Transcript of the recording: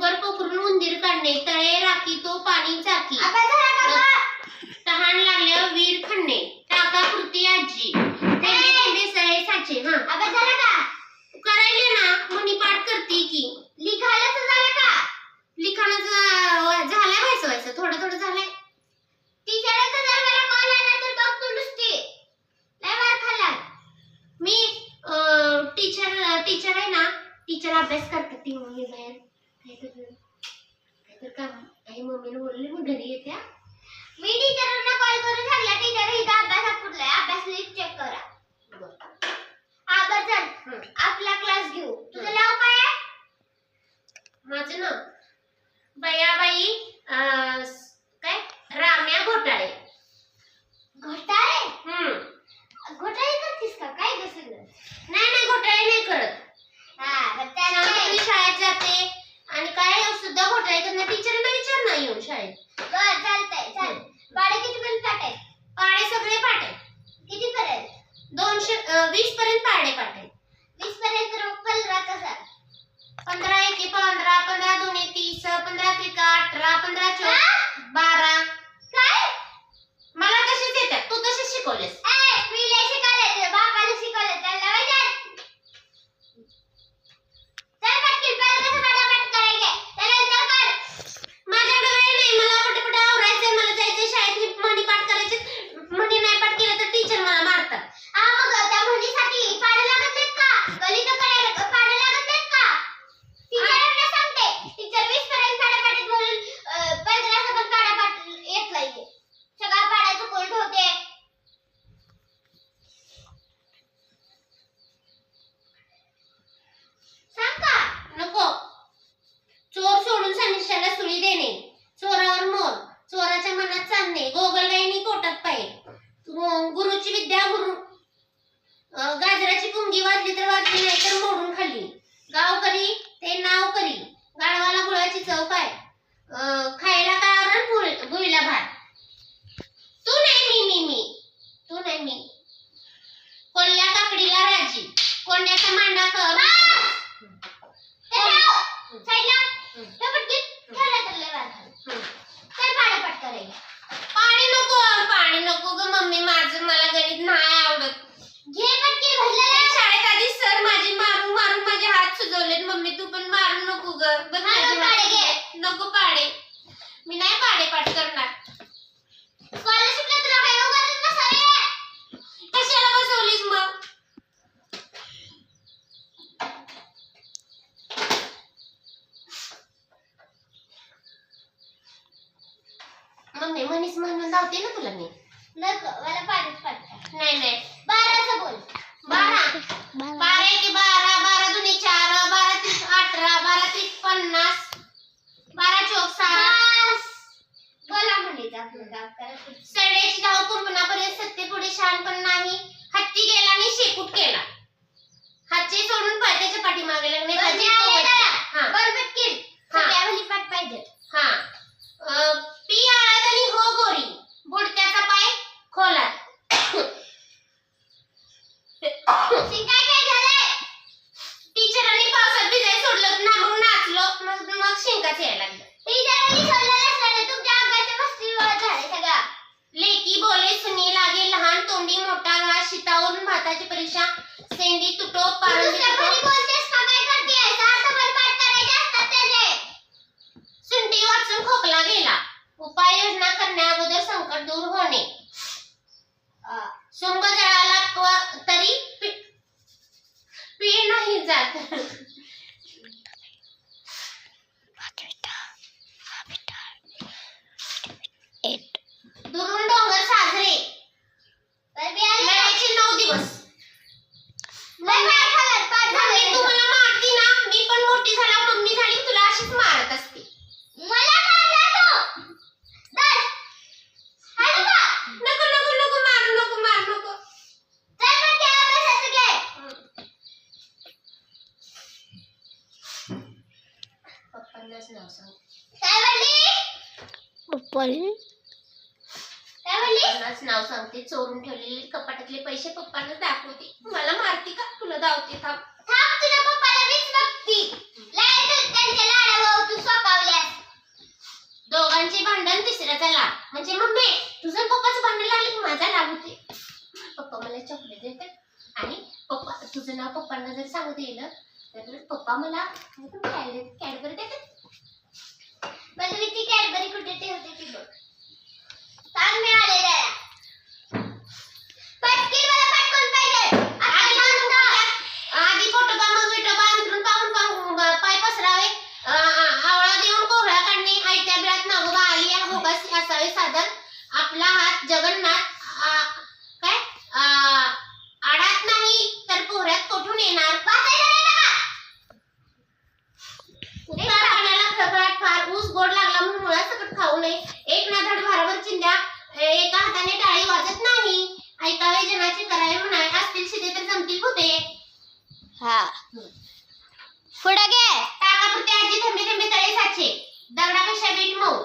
डोंगर पोखरून उंदीर काढणे तळे राखी तो पाणी चाकी? तहान लागल्यावर वीर खणणे टाका पुरती आजी. सळे साचे हा. अभ्यास झाला का? करायले ना मनी पाठ करते की. झालं का? लिखाणाचं झालंय व्हायचं व्हायचं थोडं थोडं झालंय. टीचरांचा जर मला कॉल आला तर बघ तू नुसती. लय मार खाल्ला मी टीचर टीचर आहे ना टीचर अभ्यास करतात ती मम्मी बाहेर. काहीतरी काहीतरी काम आई मम्मीने बोलले मग घरी येत्या? मी टीचरांना कॉल करून सांगला टीचर इथं अभ्यासात पुरलाय अभ्यास चेक करा. हा बरं चल. आपला क्लास घेऊ. तुझं नाव काय आहे? माझं ना बयाबाई अं, काय? राम्या घोटाळे. घोटाळे? हम्म घोटाळे करतीस का? काय सगळं? नाही नाही घोटाळे नाही करत हा बरं त्यात शांतपणे काय? शाळेत जाते आणि काय घोटाळे करणार टीचरना विचार नाही येऊन शाळेत. बरं चालतंय चाल भाडे किती पर्यंत पाठाय पाडे सगळे पाटे किती पर्यंत दोनशे वीस पर्यंत पाडे पाटे वीस पर्यंत पंधरा कसा पंधरा एके पंधरा पंधरा दोन्ही तीस पंधरा त्रिका अठरा पंधरा? चौक बारा काय मला तसेच येतात तू तसेच शिकवलेस ए मी लय शिकवलंय तुझ्या बापाला शिकवलंय त्याला वय चल चल पटकन पहिलं कसं पटापट करायचे त्यानंतर कर माझ्याकडे वेळ नाही मला पटापट आवरायचंय मला जायचंय शाळेत मी म्हणी पाठ करायचे म्हणी नाही पाठ केलं तर टीचर मला मारतात हा मग त्या म्हणीसाठी पाडं लागत नाहीत का गलित करायला ग- पाडं लागत नाहीत का टीचरांना सांगते टीचर वीस पर्यंत पाडा पाडीत म्हणून अं, पंधरा सकट पाडा पाड येत नाहीये सगळा पाडायचं कोण ठेवते सांग का नको चोर सोडून सनिष्ठाला सुळी देणे चोरावर मोर चोराच्या मनात चांदणे गोगलगाईनी कोटात पाय गु- गुरुची विद्या गुरु अं, गाजराची पुंगी वाजली तर वाजली नाही तर मोडून खाल्ली गावकरी ते नाव करी गाढवाला गुळाची चव काय अं, खायला कारण गुळीला भात तू नाही मी मी मी तू नाही मी कोल्ह्या काकडीला राजी कोंड्याचा मांडा कर ते ठेव साईडला ते पटकन ठेवलं तर लय वाद झालं. चल पाडा पाट करायला पाणी नको पाणी नको ग मम्मी माझं मला गणित नाही आवडत घे पटकन भरलेलं त्या शाळेत आधी सर माझे मारून मारून माझे हात सुजवलेत मम्मी तू पण मारू नको ग बघ हा, माझे नको हात पाडे घे. सुजलेत. नको पाडे. मी नाही पाडे पाठ करणार स्कॉलरशिपला तुला काय उगाचच बसावे कशाला बसवलीस मग? मम्मी म्हणीस म्हणून धावते ना तुला मी. नको मला पाडच पाडता. नाही नाही. बाराचं बोल. बारा. बारा. एके बारा बारा दुनी चार बारा तीस अठरा बारा तीस पन्नास बारा चौक सहा बस. बोला म्हणले आपलं गाव करा सडेची धाव कुंपणापर्यंत सत्ते पुढे शान पण नाही. हत्ती गेला आणि शेपूट केला. हातचे सोडून पायथ्याच्या पाठीमागे लागणे बरं, हाजी मी आले तो ना. हा बरं पटकन हा. सगळ्यावली पाठ पाहिजे हा अं, पी आळात आणि हो गोरी बुडत्याचा पाय खोलात शिकाय काय झालंय टीचरांनी पावसात भिजाय सोडलं ना मग नाचलो मग मग शिंकाच यायला लागलं टीचरांनी सोडलेलं असल्याने तुमच्या अंगाच्या मस्तीवर झाले सगळं लेकी बोले सुनी लागे लहान तोंडी मोठा घास शितावरून भाताची परीक्षा सेंडी तुटो तू पारंडी दुसऱ्या तुटो कोणी बोलतेस का काय करतेस तासभर पाठ करायचे असतात त्याचे सुंटी वाचून खोकला गेला. उपाययोजना करण्याअगोदर संकट दूर होणे. सुंब जळाला तरी पी- पीळ नाही जात. पप्पाचं नाव पप्पा पप्पांनाच नाव सांगते. चोरून ठेवलेले कपाटातले पैसे पप्पांना दाखवते. मला मारती का? तुला धावते थांब. तुझ्या पप्पाला वीस तू दोघांचे भांडण तिसऱ्याचा लाभ म्हणजे मम्मी तुझं पप्पाचं भांडण लागलं की माझा लाभ पप्पा मला चॉकलेट देतात. आणि पप्पा तुझं नाव पप्पांना जर सांगू दिलं तर पप्पा मला कॅडबरी देतात. बरं मी ती कॅडबरी कुठे ठेवते ती बघ. सांग मी आले द्या पटकी मला नये एक ना धड भाराभर चिंध्या. एका हाताने टाळी वाजत नाही. ऐकावे जनाची करावे म्हणाय. असतील शिदे तर जमतील होते हा. पुढे घे. टाकापुरते आजी थंबे थंबे तळे साचे. दगडापेक्षा वीट मऊ.